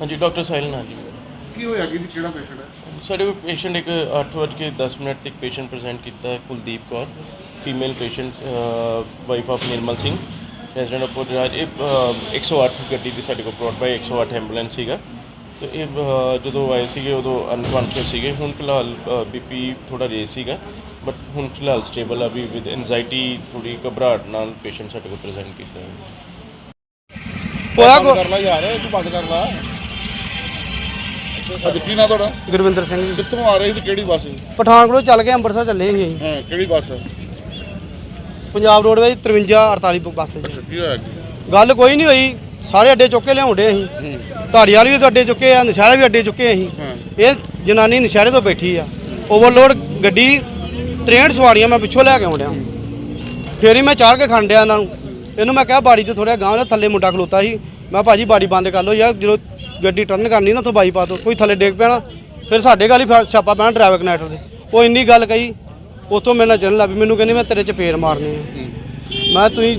ਹਾਂਜੀ ਡਾਕਟਰ ਸਾਹਿਲ ਨਾਲ ਜੀ। ਕੀ ਹੋਇਆ? ਕਿ ਕਿਹੜਾ ਪੇਸ਼ੈਂਟ ਹੈ? ਸਾਡੇ ਕੋਲ ਪੇਸ਼ੈਂਟ ਇੱਕ 8:10 ਮਿੰਟ ਤੱਕ ਪੇਸ਼ੈਂਟ ਪ੍ਰੈਜ਼ੈਂਟ ਕੀਤਾ ਹੈ Kuldeep Kaur female patient wife of Nirmal Singh resident of Puraj ਇਹ ਅਹ, 108 ਗੱਡੀ ਦੀ ਸਾਡੇ ਕੋਲ ਬ੍ਰੌਟ ਬਾਈ 108 ਐਂਬੂਲੈਂਸ ਸੀਗਾ। ਤੇ ਇਹ ਅਹ, ਜਦੋਂ ਆਏ ਸੀਗੇ ਉਦੋਂ ਅਨਕੌਂਸ਼ੀਅਸ ਸੀਗੇ। ਹੁਣ ਫਿਲਹਾਲ ਬੀਪੀ ਥੋੜਾ ਰੇਸ ਸੀਗਾ ਬਟ ਹੁਣ ਫਿਲਹਾਲ ਸਟੇਬਲ ਆ ਵੀ ਵਿਦ ਐਂਜ਼ਾਈਟੀ ਥੋੜੀ ਘਬਰਾਹਟ ਨਾਲ ਪੇਸ਼ੈਂਟ ਸਾਡੇ ਕੋਲ ਪ੍ਰੈਜ਼ੈਂਟ ਕੀਤਾ ਹੈ। ਹੋਇਆ ਬੰਦ ਕਰ ਲਾ ਯਾਰ ਤੂੰ ਬੰਦ ਕਰ ਲਾ। ਅੱਜ ਕੀ ਨਾ ਤੁਹਾਡਾ? ਗੁਰਵਿੰਦਰ ਸਿੰਘ ਜੀ। ਕਿੱਥੋਂ ਆ ਰਹੇ ਸੀ ਕਿਹੜੀ ਬੱਸ ਪਠਾਨਕੋਟ ਚੱਲ ਕੇ ਅੰਮ੍ਰਿਤਸਰ ਚੱਲੇ ਸੀ ਅਸੀਂ। ਹਾਂ ਕਿਹੜੀ ਬੱਸ? ਪੰਜਾਬ ਰੋਡਵੇਜ਼ 53 48 ਬੱਸ 'ਚ ਕੀ ਹੋਇਆ ਕੀ ਗੱਲ ਕੋਈ ਨਹੀਂ ਹੋਈ। ਸਾਰੇ ਅੱਡੇ ਚੁੱਕ ਕੇ ਲਿਆਉਂਦੇ ਅਸੀਂ। ਹੂੰ। ਧਾਰੀਵਾਲ ਵੀ ਅੱਡੇ ਚੁੱਕੇ ਆ ਨਸ਼ਹਿਰਾ ਵੀ ਅੱਡੇ ਚੁੱਕੇ ਅਸੀਂ। ਹਾਂ। ਇਹ ਜਨਾਨੀ ਨਸ਼ਹਿਰੇ ਤੋਂ ਬੈਠੀ ਆ। ਓਵਰਲੋਡ ਗੱਡੀ 63 ਸਵਾਰੀਆਂ ਮੈਂ ਪਿੱਛੋਂ ਲੈ ਕੇ ਆਉਂਦਿਆ। ਫੇਰ ਹੀ ਮੈਂ ਚਾੜ ਕੇ ਖੰਡ ਡਿਆ ਇਹਨਾਂ ਨੂੰ। ਇਹਨੂੰ ਮੈਂ ਕਿਹਾ ਬਾੜੀ 'ਚ ਥੋੜਾ ਗਾਂਹ ਦੇ ਥੱਲੇ ਮੁੰਡਾ ਖਲੋਤਾ ਸੀ। ਮੈਂ ਭਾਜੀ ਬਾੜੀ ਬੰਦ ਕਰ ਲਓ ਯਾਰ, ਜਦੋਂ ਗੱਡੀ ਟਰਨ ਕਰਨੀ ਨਾ ਉੱਥੋਂ ਬਾਈਪਾਸ ਤੋਂ, ਕੋਈ ਥੱਲੇ ਡੇਗ ਪੈਣਾ, ਫਿਰ ਸਾਡੇ ਗੱਲ ਹੀ ਫਿਰ ਛਾਪਾ ਪੈਣਾ ਡਰਾਈਵਰ ਕਨੈਕਟਰ ਦੇ ਉਹ ਇੰਨੀ ਗੱਲ ਕਹੀ, ਉੱਥੋਂ ਮੇਰੇ ਨਾਲ ਚੱਲਣ ਲੱਗ ਪਈ, ਮੈਨੂੰ ਕਹਿੰਦੀ ਮੈਂ ਤੇਰੇ 'ਚ ਪੇਰ ਮਾਰਨੀ ਆ। ਮੈਂ ਤੁਸੀਂ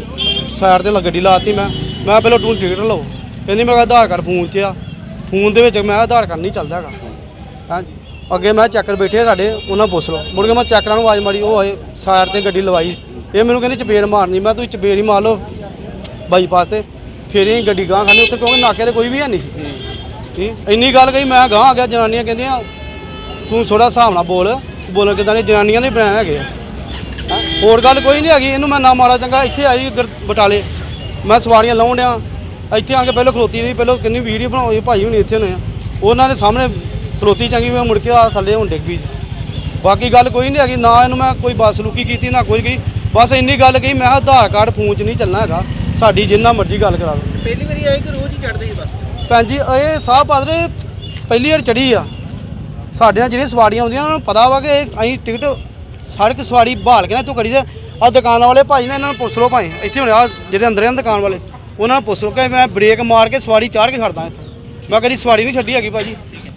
ਸਾਈਡ ਤੇ ਲ- ਗੱਡੀ ਲਾਤੀ, ਮੈਂ ਮੈਂ ਪਹਿਲਾਂ ਤੂੰ ਟਿਕਟ ਲਓ। ਕਹਿੰਦੀ ਮੇਰਾ ਆਧਾਰ ਕਾਰਡ ਫੋਨ 'ਚ ਆ। ਫੋਨ ਦੇ ਵਿੱਚ ਮੈਂ ਆਧਾਰ ਕਾਰਡ ਨਹੀਂ ਚੱਲਦਾ ਹੈਗਾ। ਹੈਂ, ਅੱਗੇ ਮੈਂ ਚੱਕਰ ਬੈਠੇ ਆ ਸਾਡੇ, ਉਹਨਾਂ ਪੁੱਛ ਲਓ। ਮੁੜ ਕੇ ਮੈਂ ਚੱਕਰਾਂ ਨੂੰ ਆਵਾਜ਼ ਮਾਰੀ, ਉਹ ਆਏ ਸਾਈਡ ਤੇ ਗੱਡੀ ਲਵਾਈ। ਇਹ ਮੈਨੂੰ ਕਹਿੰਦੀ ਚਪੇਰ ਮਾਰਨੀ, ਮੈਂ ਤੂੰ ਚਪੇਰ ਹੀ ਮਾਰ ਲਓ ਬਾਈਪਾਸ ਤੇ। ਫਿਰ ਇਹ ਗੱਡੀ ਗਾਂ ਖਾਣੀ ਉੱਥੇ ਕਿਉਂਕਿ ਨਾਕੇ ਤੇ ਕੋਈ ਵੀ ਹੈ ਨਹੀਂ ਸੀ। ਠੀਕ ਇੰਨੀ ਗੱਲ ਕਹੀ ਮੈਂ ਗਾਂ ਆ ਗਿਆ ਜਨਾਨੀਆਂ ਕਹਿੰਦੀਆਂ ਤੂੰ ਥੋੜਾ ਹਿਸਾਬ ਨਾਲ ਬੋਲ ਬੋਲਣ ਕਿਦਾਂ ਨੇ ਜਨਾਨੀਆਂ ਨੇ ਬਣਾਇਆ ਹੈਗੇ ਆ। ਹੈਂ। ਹੋਰ ਗੱਲ ਕੋਈ ਨਹੀਂ ਹੈਗੀ ਇਹਨੂੰ ਮੈਂ ਨਾ ਮਾੜਾ ਚੰਗਾ ਇੱਥੇ ਆਈ ਗੁਰ- ਬਟਾਲੇ। ਮੈਂ ਸਵਾਰੀਆਂ ਲਾਉਣ ਡਿਆ ਇੱਥੇ ਆ ਕੇ ਪਹਿਲਾਂ ਖਲੋਤੀ ਰਹੀ ਪਹਿਲਾਂ ਕਿੰਨੀ ਵੀਡੀਓ ਬਣਾਈ ਭਾਈ ਹੁਣੀ ਇੱਥੇ ਨੇ ਆ। ਉਹਨਾਂ ਦੇ ਸਾਹਮਣੇ ਖਲੋਤੀ ਚੰਗੀ ਮੈਂ ਮੁੜ ਕੇ ਆ ਥੱਲੇ ਹੁਣ ਡਿੱਗ ਪਈ ਬਾਕੀ ਗੱਲ ਕੋਈ ਨਹੀਂ ਹੈਗੀ ਨਾ ਇਹਨੂੰ ਮੈਂ ਕੋਈ ਬੱਸ ਲੁਕੀ ਕੀਤੀ ਨਾ ਕੋਈ ਗਈ। ਬਸ ਇੰਨੀ ਗੱਲ ਕਹੀ ਮੈਂ ਕਿਹਾ ਆਧਾਰ ਕਾਰਡ ਫੋਨ 'ਚ ਨਹੀਂ ਚੱਲਣਾ ਹੈਗਾ। ਸਾਡੀ ਜਿੰਨਾ ਮਰਜ਼ੀ ਗੱਲ ਕਰਾ ਲਓ। ਪਹਿਲੀ ਵਾਰੀ ਆਏ ਕਿ ਰੋਜ਼ ਹੀ ਚੜਦੇ ਸੀ ਬੱਸ? ਭੈਣ ਜੀ ਇਹ ਸਾਹ ਪਾਦਰੇ ਪਹਿਲੀ ਵਾਰ ਚੜੀ ਆ। ਸਾਡੇ ਨਾਲ ਜਿਹੜੀਆਂ ਸਵਾਰੀਆਂ ਆਉਂਦੀਆਂ ਉਹਨਾਂ ਨੂੰ ਪਤਾ ਵਾ ਕਿ ਇਹ ਅਸੀਂ ਟਿਕਟ ਸੜਕ ਸਵਾਰੀ ਬਹਾਲ ਕੇ ਨਾ ਤੂੰ ਕਰੀ ਦੇ। ਆ ਦੁਕਾਨ ਵਾਲੇ ਭਾਈ ਨੇ ਇਹਨਾਂ ਨੂੰ ਪੁੱਛ ਲਓ ਭਾਈ ਇੱਥੇ ਹੁਣ ਆ ਜਿਹੜੇ ਅੰਦਰ ਆ ਨਾ ਦੁਕਾਨ ਵਾਲੇ ਉਹਨਾਂ ਨੂੰ ਪੁੱਛ ਲਓ ਕਿ ਮੈਂ ਬ੍ਰੇਕ ਮਾਰ ਕੇ ਸਵਾਰੀ ਚਾੜ ਕੇ ਖੜਦਾ ਇੱਥੇ। ਮੈਂ ਕਦੀ ਸਵਾਰੀ ਨਹੀਂ ਛੱਡੀ ਹੈਗੀ ਭਾਜੀ